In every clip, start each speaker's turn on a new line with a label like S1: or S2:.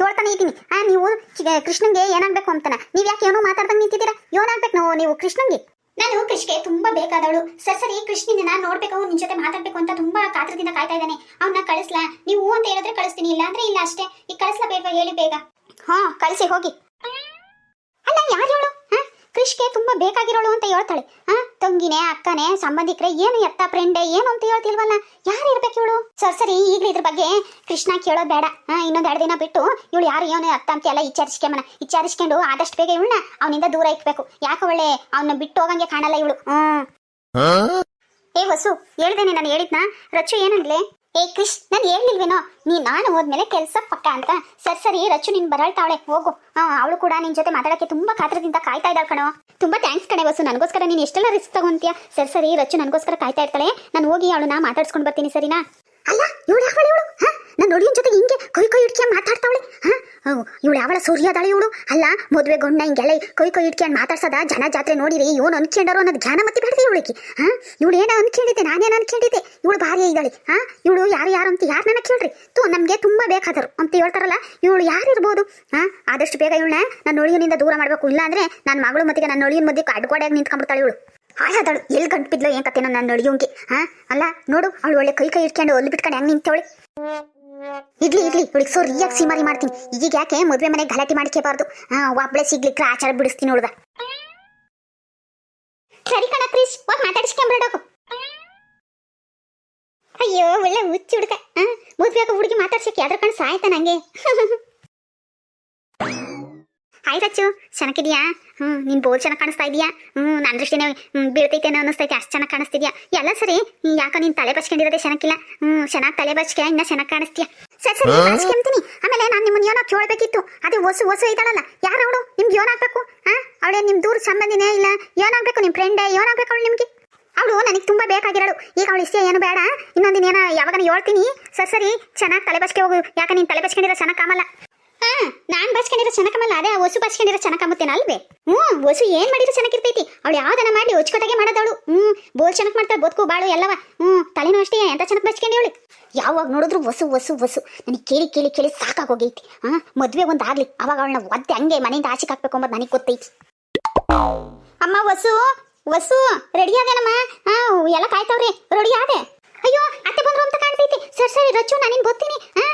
S1: ಕೇಳ್ತಾನೆ ಇದ್ದೀನಿ. ಆ ನೀವು ಕೃಷ್ಣಂಗೆ ಕೃಷ್ಣನ್ಗೆ ಏನಾಗ್ಬೇಕು ಅಂತಾನೆ. ನೀವ್ ಯಾಕೆ ಏನೋ ಮಾತಾಡ್ದಂಗೆ ನಿಂತಿದ್ದೀರಾ? ಏನಾಗ್ಬೇಕು ನಾವು ನೀವು ಕೃಷ್ಣನ್ಗೆ ನಾನು ಕೃಷ್ಣಗೆ ತುಂಬಾ ಬೇಕಾದವಳು. ಸರ್ ಸರಿ ಕೃಷ್ಣನ ನಾನು ನೋಡ್ಬೇಕು ನಿನ್ ಜೊತೆ ಮಾತಾಡ್ಬೇಕು ಅಂತ ತುಂಬಾ ಕಾತ್ರದಿಂದ ಕಾಯ್ತಾ ಇದ್ದಾನೆ. ಅವನ್ನ ಕಳಿಸ್ಲಾ? ನೀವು ಅಂತ ಹೇಳಿದ್ರೆ ಕಳಿಸ್ತೀನಿ ಇಲ್ಲ ಅಂದ್ರೆ ಇಲ್ಲ ಅಷ್ಟೇ. ಈಗ ಕಳಿಸ್ಲಾ ಬೇಡವಾ? ಹೇಳಿ ಬೇಗ. ಹಾ ಕಳಿಸಿ ಹೋಗಿ. ಅಲ್ಲ ಯಾರು ಹೇಳು? ಕೃಷ್ಗೆ ತುಂಬಾ ಬೇಕಾಗಿರೋಳು ಅಂತ ಹೇಳ್ತಾಳೆ. ಹಾ ತಂಗಿನೇ ಅಕ್ಕನೇ ಸಂಬಂಧಿಕರೇ ಏನು ಎತ್ತ ಫ್ರೆಂಡೆ ಏನು ಅಂತ ಹೇಳ್ತಿಲ್ವಲ್ಲ? ಯಾರು ಇರ್ಬೇಕು ಇವಳು? ಸರ್ ಸರಿ ಈಗಲೂ ಇದ್ರ ಬಗ್ಗೆ ಕೃಷ್ಣ ಕೇಳೋದು ಬೇಡ. ಹಾ ಇನ್ನೊಂದ್ ಎರಡು ದಿನ ಬಿಟ್ಟು ಇವಳು ಯಾರು ಏನು ಅತ್ತ ಅಂತ ಎಲ್ಲ ವಿಚಾರಿಸ್ಕೊಂಬನ ವಿಚಾರಿಸ್ಕೊಂಡು ಆದಷ್ಟು ಬೇಗ ಇವಳನ್ನ ಅವನಿಂದ ದೂರ ಇಕ್ಬೇಕು. ಯಾಕೆ ಒಳ್ಳೆ ಅವನ್ನ ಬಿಟ್ಟು ಹೋಗಂಗೆ ಕಾಣಲ್ಲ ಇವಳು. ಹ್ಮ್. ಏ ವಸು ಹೇಳ್ದೇನೆ ನಾನು ಹೇಳಿದ್ನಾ. ರಚ್ಚು ಏನಂದ್ಲೆ? ಏ ಕೃಷ್ ನಾನು ಹೇಳಿಲ್ವೇನೋ ನೀ ನಾನು ಹೋದ್ಮೇಲೆ ಕೆಲಸ ಪಕ್ಕ ಅಂತ ಸರ್ ಸರಿ ರಚು ನೀನ್ ಬರಳ್ತಾವಳೆ, ಹೋಗು. ಅವಳು ಕೂಡ ನಿನ್ ಜೊತೆ ಮಾತಾಡಕ್ಕೆ ತುಂಬಾ ಕಾತ್ರದಿಂದ ಕಾಯ್ತಾ ಇದ್ದಾಳೆ ಕಣೋ. ತುಂಬಾ ಥ್ಯಾಂಕ್ಸ್ ಕಣೆ ವಸು, ನನಗೋಸ್ಕರ ನೀನ್ ಎಷ್ಟೆಲ್ಲ ರಿಸ್ಕ್ ತಗೊಂತೀಯ? ಸರ್ ಸರಿ ರಚು ನನಗೋಸ್ಕರ ಕಾಯ್ತಾ ಇರ್ತಾಳೆ. ನಾನು ಹೋಗಿ ಅವಳನ್ನ ಮಾತಾಡ್ಸ್ಕೊಂಡು ಬರ್ತೀನಿ, ಸರಿನಾ? ಅಲ್ಲ, ಇವಳು ಯಾವಳು ಇವಳು? ಹಾ? ನನ್ನ ನೋಡಿಯನ್ ಜೊತೆ ಹಿಂಗೆ ಕೈ ಕೈ ಇಟ್ಕೊಂಡು ಮಾತಾಡ್ತಾವಳೆ? ಹಾ? ಇವಳು ಯಾವಳ ಸೂರ್ಯದಾಳೆ ಇವಳು? ಅಲ್ಲ, ಮದುವೆ ಗೊಂಡ ಹಿಂಗೆಲ್ಲ ಕೈ ಕೈ ಇಟ್ಕೊಂಡು ಮಾತಾಡ್ಸದ? ಜನ ಜಾತ್ರೆ ನೋಡಿರಿ, ಇವನು ಅನ್ಕೊಂಡರು ಅನ್ನೋದು ಜ್ಞಾನ ಮತ್ತೆ ಬೇಡದೆ ಇವಳಿಗೆ. ಹಾ? ಇವಳು ಏನೋ ಅನ್ಕೊಂಡಿದ್ದೆ ನಾನೇನು ಅನ್ಕೊಂಡಿದ್ದೆ ಇವಳು ಭಾರಿ ಇದ್ದಾಳೆ. ಹಾ? ಇವಳು ಯಾರು ಯಾರು ಅಂತ ಯಾರು ನನ್ನ ಕೇಳ್ರಿ. ತು, ನಮಗೆ ತುಂಬಾ ಬೇಕಾದರು ಅಂತ ಹೇಳ್ತಾರಲ್ಲ, ಇವಳು ಯಾರು ಇರ್ಬೋದು? ಹಾ? ಆದಷ್ಟು ಬೇಗ ಇವಳನ್ನ ನನ್ನ ನೊಳಿಯನಿಂದ ದೂರ ಮಾಡಬೇಕು. ಇಲ್ಲ ಅಂದರೆ ನನ್ನ ಮಗಳು ಮತ್ತಿಗೆ ನನ್ನ ನೊಳಿಯನ್ ಮಧ್ಯಕ್ಕೆ ಅಡ್ಗೋಡೆಯಾಗಿ ನಿಂತ್ಕೊಂಡ್ಬಿಡ್ತಾಳೆ ಇವಳು. ಹಾಳಾದಳು ಎಲ್ಲಿ ಗಂಟು ಬಿದ್ಲು ಏನ್ ಕತೆನೋ ನನ್ನ ನಡಿಯೋಂಗೆ ಹಾ ಅಲ್ಲ, ನೋಡು, ಅವಳು ಒಳ್ಳೆ ಕೈ ಕೈ ಇಟ್ಕೊಂಡು ಒಲ್ಲಿ ಬಿಟ್ಕೊಂಡು ಹೆಂಗ್ ನಿಂತವಳೆ. ಇಡ್ಲಿ ಇಡ್ಲಿ ಇವಳಿಗೆ ಸೊ ರಿಯಾಗಿ ಸೀಮಾರಿ ಮಾಡ್ತೀನಿ. ಈಗ ಯಾಕೆ ಮದುವೆ ಮನೆಗೆ ಗಲಾಟೆ ಮಾಡ್ಕೋಬಾರ್ದು ಹಾ ಒಬ್ಳೆ ಸಿಗ್ಲಿಕ್ಕೆ ಆಚಾರ ಬಿಡಿಸ್ತೀನಿ ಹುಡುಗ ಸರಿ ಕಣ ಕ್ರಿಶ್ ಹೋಗಿ ಮಾತಾಡಿಸ್ಕೊಂಬಿಡೋಕು ಅಯ್ಯೋ, ಒಳ್ಳೆ ಹುಚ್ಚು ಹುಡುಗ. ಹಾ ಮದುವೆ ಹುಡುಗಿ ಮಾತಾಡ್ಸಕ್ಕೆ ಯಾವ್ದ್ರ ಕಣ್ ಸಾಯ್ತ ನಂಗೆ ಹಾಯ್ ರಚ್ಚು ಚೆನ್ನಾಗಿದ್ಯಾ ಹ್ಞೂ ನೀನು ಬೋಲ್ ಚೆನ್ನಾಗಿ ಕಾಣಿಸ್ತಾ ಇದೆಯಾ? ಹ್ಞೂ ನನ್ನ ದೃಷ್ಟಿನೇ ಬೀಳ್ತೈತೆ ಬೀಳ್ತೈತೇನೋ ಅನ್ನಿಸ್ತೈತೆ ಅಷ್ಟು ಚೆನ್ನಾಗಿ ಕಾಣಿಸ್ತಿದ್ಯಾ? ಎಲ್ಲ ಸರಿ ಯಾಕೋ ಯಾಕ ನೀನು ತಲೆ ಬಚ್ಕೊಂಡಿರೋದೇ ಚೆನ್ನಾಗಿಲ್ಲ? ಹ್ಞೂ ಚೆನ್ನಾಗಿ ತಲೆ ಬಚ್ಕೆ ಇನ್ನ ಚೆನ್ನಾಗಿ ಕಾಣಿಸ್ತೀಯ? ಸರಿ ಸರಿ ಬಚ್ಕೊಂತೀನಿ ಆಮೇಲೆ ನಾನು ನಿಮ್ಮನ್ನ ಏನೋ ಕೇಳಬೇಕಿತ್ತು. ಅದೇ ಹೊಸು ಹೊಸು ಇದ್ದಾಳಲ್ಲ ಯಾರು ಅವಳು? ನಿಮ್ಗೆ ಏನಾಗಬೇಕು ಹಾಂ ಅವಳೇ ನಿಮ್ಮ ದೂರ ಸಂಬಂಧಿನೇ ಇಲ್ಲ ಏನಾಗಬೇಕು ನಿಮ್ಮ ಫ್ರೆಂಡೇ ಏನಾಗಬೇಕು ಅವಳು ನಿಮಗೆ? ಅವಳು ನನಗೆ ತುಂಬಾ ಬೇಕಾಗಿರೋಳು. ಈಗ ಅವಳು ಇಷ್ಟೇ ಏನು ಬೇಡ. ಇನ್ನೊಂದಿನ ಏನೋ ಯಾವಾಗ ಹೇಳ್ತೀನಿ. ಸರ್ ಸರಿ ಚೆನ್ನಾಗಿ ತಲೆ ಬಚ್ಕೆ ಹೋಗು. ಯಾಕೆ ನೀನು ತಲೆ ಬಚ್ಕೊಂಡಿರೋ ಚೆನ್ನಾಗಿ ಕಾಮಲ್ಲ. ಹಾ, ನಾನ್ ಬಚ್ಕೊಂಡಿರೋ ಚನಕಮ್ಮಲ್ಲ ಅದೇ ಹೊಸು ಬಚ್ಕೊಂಡಿರೋ ಚೆನ್ನಾಗಮ್ಮತ್ತೇನ ಅಲ್ವೇ? ಹ್ಞೂ ಹೊಸು ಏನ್ ಮಾಡಿರೋ ಚೆನ್ನಾಗಿರ್ತೈತಿ? ಅವಳು ಯಾವ್ದನ ಮಾಡಿ ಹೊಚ್ಕೊಟಾಗೆ ಮಾಡೋದವಳು. ಹ್ಮ್, ಬೋಲ್ ಚೆನ್ನಾಗಿ ಮಾಡ್ತಾಳೆ, ಬದುಕು, ಬಾಳು, ಎಲ್ಲವ. ಹ್ಮ್ ತಲೆನೂ ಅಷ್ಟೇ, ಎಂತ ಚೆನ್ನಾಗಿ ಬಚ್ಕೊಂಡವಳು ಯಾವಾಗ ನೋಡಿದ್ರು ಹೊಸು ಹೊಸು ಹೊಸು ನನಗೆ ಕೇಳಿ ಕೇಳಿ ಕೇಳಿ ಸಾಕಾಗೋಗೈತಿ. ಹಾ, ಮದ್ವೆ ಒಂದ್ ಆಗ್ಲಿ. ಅವಾಗ ಅವಳನ್ನ ಒದ್ದೆ ಹಂಗೆ ಮನೆಯಿಂದ ಆಚೆಗೆ ಹಾಕ್ಬೇಕು ಅಂಬದು ನನಗೆ ಗೊತ್ತೈತಿ. ಅಮ್ಮ ವಸು ವಸು ರೆಡಿ ಆದೇನಮ್ಮ ಹಾ, ಎಲ್ಲ ಕಾಯ್ತಾವ್ರಿ. ರೆಡಿ ಆದೆ. ಅಯ್ಯೋ, ಅತ್ತೆ ಬಂದ್ರು ಅಂತ ಕಾಣ್ತೈತಿ ಸರಿ ಸರಿ, ರಚ್ಚು ನಾನು ನಿನ್ ಗೊತ್ತೀನಿ ಹಾ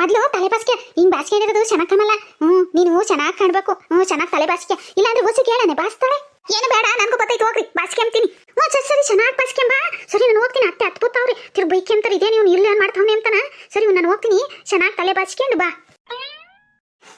S1: ಮೊದ್ಲು ತಲೆ ಬಾಸ್ಕೆ. ಹಿಂಗ್ ಇರೋದು ಚೆನ್ನಾಗ್ ಕಾಣಲ್ಲ. ಹ್ಮ್, ನೀನು ಚೆನ್ನಾಗ್ ಕಾಣ್ಬೇಕು. ಹ್ಮ್, ಚೆನ್ನಾಗ್ ತಲೆ ಬಾಸ್ಕೆ. ಇಲ್ಲಾಂದ್ರೆ ಹೊಸ ಕೇಳನೆ ಬಾಸ್ತಾಳೆ. ಏನು ಬೇಡ, ನನ್ಗೂ ಗೊತ್ತೈತೆ ಹೋಗ್ರಿ, ಬಾಸ್ಕೆ ಅಂತೀನಿ. ಹ್ಞೂ ಸರಿ ಸರಿ, ಚೆನ್ನಾಗಿ ಬಾಸ್ಕೆಂಬ ಸರಿ, ನಾನು ಹೋಗ್ತೀನಿ, ಅತ್ತೆ ಅದ್ಭುತ ಅವ್ರಿ ತಿರು ಅಂತಾರೆ, ಇದೇ ನೀವು ಇಲ್ಲಿ ಏನ್ ಮಾಡ್ತಾವ್ನೆ ಅಂತಾನ. ಸರಿ ನಾನು ಹೋಗ್ತೀನಿ. ಚೆನ್ನಾಗಿ ತಲೆ ಬಾಸ್ಕೊಂಡು ಬಾ.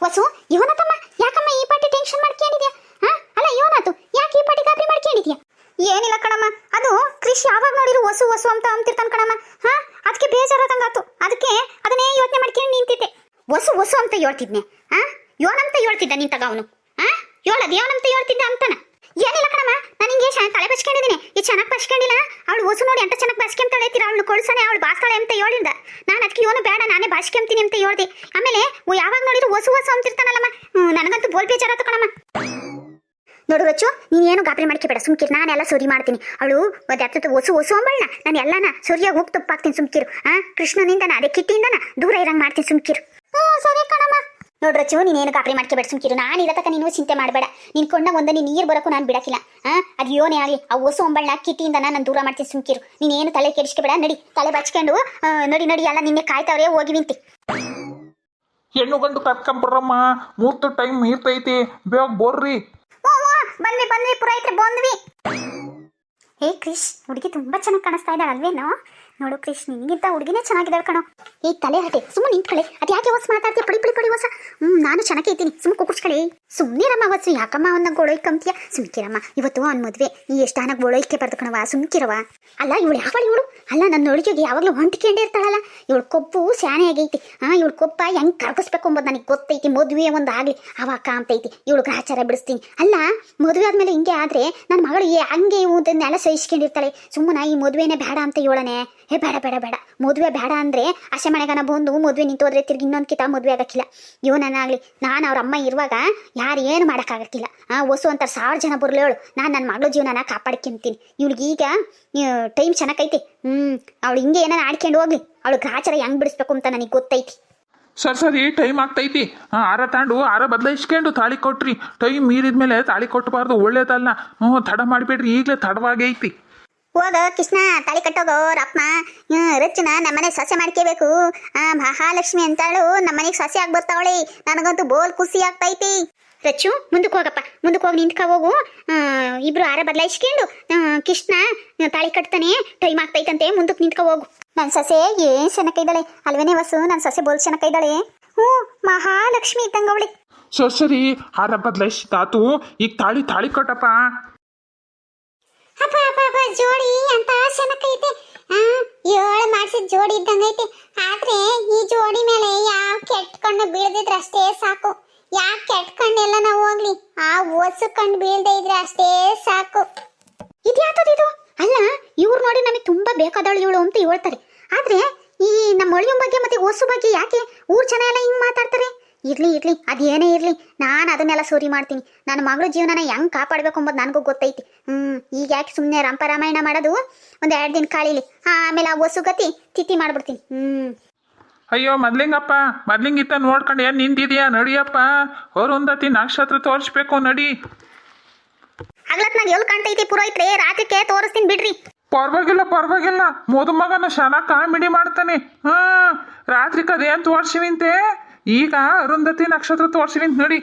S1: ವಸು ಇವನತ್ತಮ್ಮ. ಯಾಕಮ್ಮ ಈ ಪಾಟಿ ಟೆನ್ಷನ್ ಮಾಡ್ಕೊಂಡಿದ್ಯಾ? ಹಾ, ಅಲ್ಲ, ಇವನಾತು. ಯಾಕೆ ಈ ಪಾಟಿ ಗಾಬರಿ ಮಾಡ್ಕೊಂಡಿದ್ಯಾ? ಏನಿಲ್ಲ ಕಣಮ್ಮ. ಅದು ಕೃಷಿ ಯಾವಾಗ ನೋಡಿರು ಹೊಸು ಹೊಸು ಅಂತ ಅಂತಿರ್ತಾನ ಕಣಮ್ಮ. ಹಾ? ಅದಕ್ಕೆ ಬೇಜಾರಾದಂಗಾತು ಅದಕ್ಕೆ ಅದನ್ನೇ ಯೋಚನೆ ಮಾಡ್ಕೊಂಡು ನಿಂತಿದ್ದೆ. ಹೊಸು ಹೊಸು ಅಂತ ಹೇಳ್ತಿದ್ನೆ. ಹಾ? ಯೋನಂತ ಹೇಳ್ತಿದ್ದ ನಿಂತಾಗ ಅವನು. ಹಾ? ಹೇಳದ್ ಯೋನಂತ ಹೇಳ್ತಿದ್ದ ಅಂತಾನ. ಏನಿಲ್ಲ ಕಣಮ್ಮ. ನಾನು ಹಿಂಗೆ ಚೆನ್ನಾಗಿ ತಲೆ ಬಚ್ಕೊಂಡಿದ್ದೀನಿ. ಈ ಚೆನ್ನಾಗಿ ಬಚ್ಕೊಂಡಿಲ್ಲ. ಅವಳು ಹೊಸು ನೋಡಿ ಅಂತ ಚೆನ್ನಾಗಿ ಬಚ್ಕೊಂತಾಳೆ ಐತಿರ ಅವಳು ಕೊಳ್ಸನೆ ಅವಳು ಬಾಸ್ತಾಳೆ ಅಂತ ಹೇಳಿದ ನಾನು ಅದಕ್ಕೆ ಇವನು ಬೇಡ, ನಾನೇ ಬಾಚ್ಕೊಂತೀನಿ ಅಂತ ಹೇಳ್ದೆ. ಆಮೇಲೆ ಯಾವಾಗ ನೋಡಿದ್ರು ಹೊಸು ಹೊಸು ಅಂತಿರ್ತಾನಲ್ಲಮ್ಮ. ನನಗಂತೂ ಬೋಲ್ ಬೇಜಾರಾತು ಕಣಮ್ಮ. ನೋಡು ರಚ್ಚು ನೀನೇನು ಏನು ಮಾಡ್ಕೆ ಬೇಡ. ಸುಮ್ಕಿರು, ನಾನೆಲ್ಲ ಸರಿ ಮಾಡ್ತೀನಿ. ಅವಳು ಒಂದು ಹತ್ತು ಒಸು ಒಸು ಅಂಬಳನ ನಾನು ಎಲ್ಲಾನ ಸರಿಯಾಗಿ ಹೋಗಿ ತುಪ್ಪಾಕ್ತೀನಿ ಸುಮ್ಕಿರು. ಆ, ಕೃಷ್ಣನಿಂದನ, ಅದೇ ಕಿಟ್ಟಿಯಿಂದನ ದೂರ ಇರಂಗೆ ಮಾಡ್ತೀನಿ ಸುಮ್ಕಿರು. ಹ್ಞೂ ಸರಿ ಕಣಮ್ಮ. ನೋಡು ರಚ್ಚು, ನೀನೇನು ಗಾಬರಿ ಮಾಡ್ಕೋಬೇಡ ಸುಮ್ಕಿರು. ನಾನು ಇರತಕ್ಕ ನೀನು ಚಿಂತೆ ಮಾಡಬೇಡ. ನಿನ್ ಕೊಂಡ ಒಂದನಿ ನೀರು ಬರೋಕ್ಕೂ ನಾನು ಬಿಡಕ್ಕಿಲ್ಲ. ಆ ಅದು ಯೋನೇ ಆಗಲಿ. ಆ ಒಸು ಅಂಬಳನ ಕಿಟ್ಟಿಯಿಂದ ನಾನು ದೂರ ಮಾಡ್ತೀನಿ ಸುಮ್ಕಿರು. ನೀನೇನು ತಲೆ ಕೆಡಿಸ್ಕೋಬೇಡ ನಡಿ, ತಲೆ ಬಚ್ಕೊಂಡು ನಡಿ ನಡಿ, ಎಲ್ಲ ನಿನ್ನೆ ಕಾಯ್ತಾವ್ರೆ, ಹೋಗಿ ನಿಂತಿ.
S2: ಹೆಣ್ಣು ಗಂಡು ಕರ್ಕೊಂಬರ್ರಮ್ಮ ಮೂರ್ತು ಟೈಮ್ ಮೀರ್ತೈತಿ ಬೇಗ ಬರ್ರಿ.
S1: ಬಂದ್ವಿ ಬಂದ್ವಿ ಪುರೋಹಿತ್ರೆ ಬಂದ್ವಿ. ಹೇ ಕ್ರಿಶ್ ಹುಡುಗಿ ತುಂಬಾ ಚೆನ್ನಾಗಿ ಕಾಣಿಸ್ತಾ ಇದ್ದಾಳೆ ಅಲ್ವೇನೋ ನೋಡು ಕೃಷ್ಣ, ನಿನಗಿಂತ ಹುಡುಗಿನೇ ಚೆನ್ನಾಗಿದ್ದಾಳೆ ಕಣೋ. ಈ ತಲೆ ಹಟೆ ಸುಮ್ಮನೆ ನಿಂತ್ಕಳೆ. ಅದು ಯಾಕೆ ಹೊಸ ಮಾತಾಡ್ತೀಯ? ಪಡಿ ಪಡಿ ಪಡಿ ಹೊಸ. ಹ್ಮ್, ನಾನು ಕುಕುಸ್ಕಳಿ ಸುಮ್ಮನೆ ರಮ್ಮ ಹೊಸ ಯಾಕಮ್ಮ ಅವನ್ನ ಗೋಳೈಕಂತೀಯ ಸುಮ್ಕಿರಮ್ಮ ಇವತ್ತು ಅವ್ನ ಮದುವೆ. ಈ ಎಷ್ಟಾನ ಗೋಳೋಯ್ಕೆ ಬರ್ದು ಕಣವ ಸುಮ್ಕಿರವ ಅಲ್ಲ, ಇವಳು ಯಾವಳು ಇವಳು? ಅಲ್ಲ, ನನ್ನ ಹುಡುಗಿಗೆ ಯಾವಾಗಲೂ ಹೊಂಟಿಕೊಂಡೇ ಇರ್ತಾಳಲ್ಲ. ಇವಳು ಕೊಬ್ಬು ಸ್ಯಾನೆ ಆಗೈತಿ. ಹಾ ಇವಳು ಕೊಪ್ಪ ಹೆಂಗ್ ಕರ್ಗಿಸ್ಬೇಕು ಅಂಬೋದು ನನಗೆ ಗೊತ್ತೈತಿ. ಮದುವೆ ಒಂದು ಆಗ್ಲಿ. ಅವಾಗ ಕಾಂತೈತಿ ಇವಳು ಗ್ರಾಚಾರ ಬಿಡಿಸ್ತೀನಿ. ಅಲ್ಲ, ಮದುವೆ ಆದ್ಮೇಲೆ ಹಿಂಗೆ ಆದ್ರೆ ನನ್ನ ಮಗಳು ಹಂಗೆ ಇವನ್ನೆಲ್ಲ ಸಹಿಸ್ಕೊಂಡಿರ್ತಾಳೆ. ಸುಮ್ಮನೆ ಈ ಮದುವೆನೇ ಬೇಡ ಅಂತ ಹೇಳನೆ ಹೇ ಬೇಡ ಬೇಡ ಬೇಡ. ಮದುವೆ ಬೇಡ ಅಂದ್ರೆ ಅಷ್ಟೇ ಮನೆಗನ ಬಂದು ಮದುವೆ ನಿಂತೋದ್ರೆ ತಿರ್ಗಿ ಇನ್ನೊಂದು ಕಿತ ಮದುವೆ ಆಗಕ್ಕಿಲ್ಲ. ಇವನನ್ನಾಗ್ಲಿ ನಾನು ಅವ್ರ ಅಮ್ಮ ಇರುವಾಗ ಯಾರು ಏನು ಮಾಡೋಕ್ಕಾಗಕ್ಕಿಲ್ಲ. ಆ ಹೊಸು ಅಂತ ಸಾವಿರ ಜನ ಬರಲೇಳು ನಾನು ನನ್ನ ಮಗಳ ಜೀವನನ ಕಾಪಾಡ್ಕೊಂತೀನಿ. ಇವಳಿಗೀಗ ಟೈಮ್ ಚೆನ್ನಾಗೈತಿ. ಹ್ಞೂ ಅವಳು ಹಿಂಗೆ ಏನಾರು ಆಡ್ಕೊಂಡು ಹೋಗ್ಲಿ. ಅವಳು ಗ್ರಾಚಾರ ಹೆಂಗ್ ಬಿಡಿಸ್ಬೇಕು ಅಂತ ನನಗೆ ಗೊತ್ತೈತಿ.
S2: ಸರ್, ಸರಿ, ಟೈಮ್ ಆಗ್ತೈತಿ. ಆರ ತಾಂಡು, ಆರ ಬದಲಾಯಿಸ್ಕೊಂಡು ತಾಳಿ ಕೊಟ್ರಿ. ಟೈಮ್ ಮೀರಿದ ಮೇಲೆ ತಾಳಿ ಕೊಟ್ಟಬಾರ್ದು ಒಳ್ಳೇದಲ್ಲ. ಹ್ಞೂ ತಡ ಮಾಡಿಬಿಡ್ರಿ, ಈಗಲೇ ತಡವಾಗೈತಿ.
S1: ಹೋಗ ಕೃಷ್ಣ, ತಾಳಿ ಕಟ್ಟೋಗೋ ರಪ್ಪ ರಚ್ಚನ ನಮ್ಮನೆ ಸೊಸೆ ಮಾಡ್ಕೋಬೇಕು. ಆ, ಮಹಾಲಕ್ಷ್ಮಿ ಅಂತಾಳು ನಮ್ಮನೆಗೆ ಸೊಸೆ ಆಗಿ ಬರ್ತಾವಳಿ ನನಗಂತೂ ಬೋಲ್ ಖುಷಿ ಆಗ್ತೈತಿ. ರಚ್ಚು ಮುಂದಕ್ಕೆ ಹೋಗಪ್ಪ. ಮುಂದಕ್ಕೆ ಹೋಗಿ ನಿಂತ್ಕ ಹೋಗು. ಇಬ್ರು ಆರ ಬದಲಾಯಿಸ್ಕೊಂಡು ಕೃಷ್ಣ ತಾಳಿ ಕಟ್ತಾನೆ, ಟೈಮ್ ಆಗ್ತೈತಂತೆ ಮುಂದಕ್ಕೆ ನಿಂತ್ಕ ಹೋಗು. ನನ್ನ ಸೊಸೆ ಏನ್ ಶನಕ ಇದ್ದಾಳೆ ಅಲ್ವೇನೆ ವಸು ನನ್ನ ಸೊಸೆ ಬೋಲ್ ಶನಕ ಇದ್ದಾಳೆ ಹ್ಞೂ, ಮಹಾಲಕ್ಷ್ಮಿ ಇದ್ದಂಗವಳಿ
S2: ಸರ್, ಸರಿ ಬದಲಾಯಿಸಿ ತಾತು ಈಗ ತಾಳಿ ತಾಳಿ ಕೊಟ್ಟಪ್ಪ.
S1: ಅಪ್ಪ ಜೋಡಿ ಅಂತ ಶನಕ ಆ, ಏಳು ಮಾಡಿಸಿದ ಜೋಡಿ ಇದ್ದಂಗೈತೆ ಆದ್ರೆ ಈ ಜೋಡಿ ಮೇಲೆ ಯಾವ ಕಣ್ಣು ಬೀಳದಿದ್ರೆ ಅಷ್ಟೇ ಸಾಕು. ಯಾವ ಕಣ್ಣೆಲ್ಲ ನಾವು ಹೋಗ್ಲಿ, ಆ ಒಸು ಕಣ್ಣು ಬೀಳದೆ ಇದ್ರೆ ಅಷ್ಟೇ ಸಾಕು. ಇದ್ಯಾತದಿದು ಅಲ್ಲ, ಇವ್ರು ನೋಡಿ ನಮಗೆ ತುಂಬಾ ಬೇಕಾದಳು ಇವಳು ಅಂತ ಹೇಳ್ತಾರೆ. ಆದ್ರೆ ಈ ನಮ್ಮ ಒಳಿಯ ಬಗ್ಗೆ ಮತ್ತೆ ಓಸು ಬಗ್ಗೆ ಯಾಕೆ ಊರ್ ಜನ ಎಲ್ಲ ಹಿಂಗ್ ಮಾತಾಡ್ತಾರೆ? ಇರ್ಲಿ ಇರ್ಲಿ ಅದೇನೇ ಇರ್ಲಿ ನಾನು ಅದನ್ನೆಲ್ಲ ಸೂರಿ ಮಾಡ್ತೀನಿ. ನನ್ನ ಮಗಳ ಜೀವನನ ಹೆಂಗ್ ಕಾಪಾಡ್ಬೇಕು ಅಂಬೋದು ನನಗೂ ಗೊತ್ತೈತಿ. ಹ್ಮ್ ಈಗ ಯಾಕೆ ಸುಮ್ಮನೆ ರಂಪರಾಮಾಯಣ ಮಾಡೋದು? ಒಂದ್ ಎರಡು ದಿನ ಕಾಳಿಲಿ. ಆಮೇಲೆ ಆ ಹೊಸುಗತಿ ಗತಿ ತಿಥಿ ಮಾಡ್ಬಿಡ್ತೀನಿ. ಹ್ಮ್.
S2: ಅಯ್ಯೋ ಮೊದ್ಲಿಂಗಪ್ಪ ಮೊದ್ಲಿಂಗಿತ್ತ ನೋಡ್ಕೊಂಡು ಏನು ನಿಂತಿದ್ಯಾ ನಡಿಯಪ್ಪ ಹೊರೊಂದತಿ ನಕ್ಷತ್ರ ತೋರಿಸ್ಬೇಕು ನಡಿ.
S1: ಹಗ್ಲತ್ನಾಗ ಎಲ್ಲಿ ಕಾಣ್ತೈತಿ ಪುರೋಹಿತ್ರೆ? ರಾತ್ರಿಕೆ ತೋರಿಸ್ತೀನಿ ಬಿಡ್ರಿ.
S2: ಪರವಾಗಿಲ್ಲ ಪರವಾಗಿಲ್ಲ. ಮದುಮಗನ ಶಾಲಾ ಕಾಮಿಡಿ ಮಾಡ್ತಾನೆ. ಹಾ ರಾತ್ರಿ ಕದೇನು ತೋರ್ಸಿವಿಂತೆ ಈಗ ಅರುಂಧತಿ ನಕ್ಷತ್ರ ತೋರಿಸಿ ನೋಡಿ.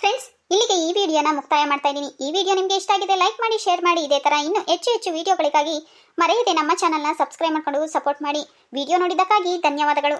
S1: ಫ್ರೆಂಡ್ಸ್ ಇಲ್ಲಿಗೆ ಈ ವಿಡಿಯೋನ ಮುಕ್ತಾಯ ಮಾಡ್ತಾ ಇದ್ದೀನಿ. ಈ ವಿಡಿಯೋ ನಿಮಗೆ ಇಷ್ಟ ಆಗಿದೆ ಲೈಕ್ ಮಾಡಿ ಶೇರ್ ಮಾಡಿ. ಇದೇ ತರ ಇನ್ನೂ ಹೆಚ್ಚು ಹೆಚ್ಚು ವಿಡಿಯೋಗಳಿಗಾಗಿ ಮರೆಯದೆ ನಮ್ಮ ಚಾನಲ್ನ ಸಬ್ಸ್ಕ್ರೈಬ್ ಮಾಡ್ಕೊಂಡು ಸಪೋರ್ಟ್ ಮಾಡಿ. ವಿಡಿಯೋ ನೋಡಿದ್ದಕ್ಕಾಗಿ ಧನ್ಯವಾದಗಳು.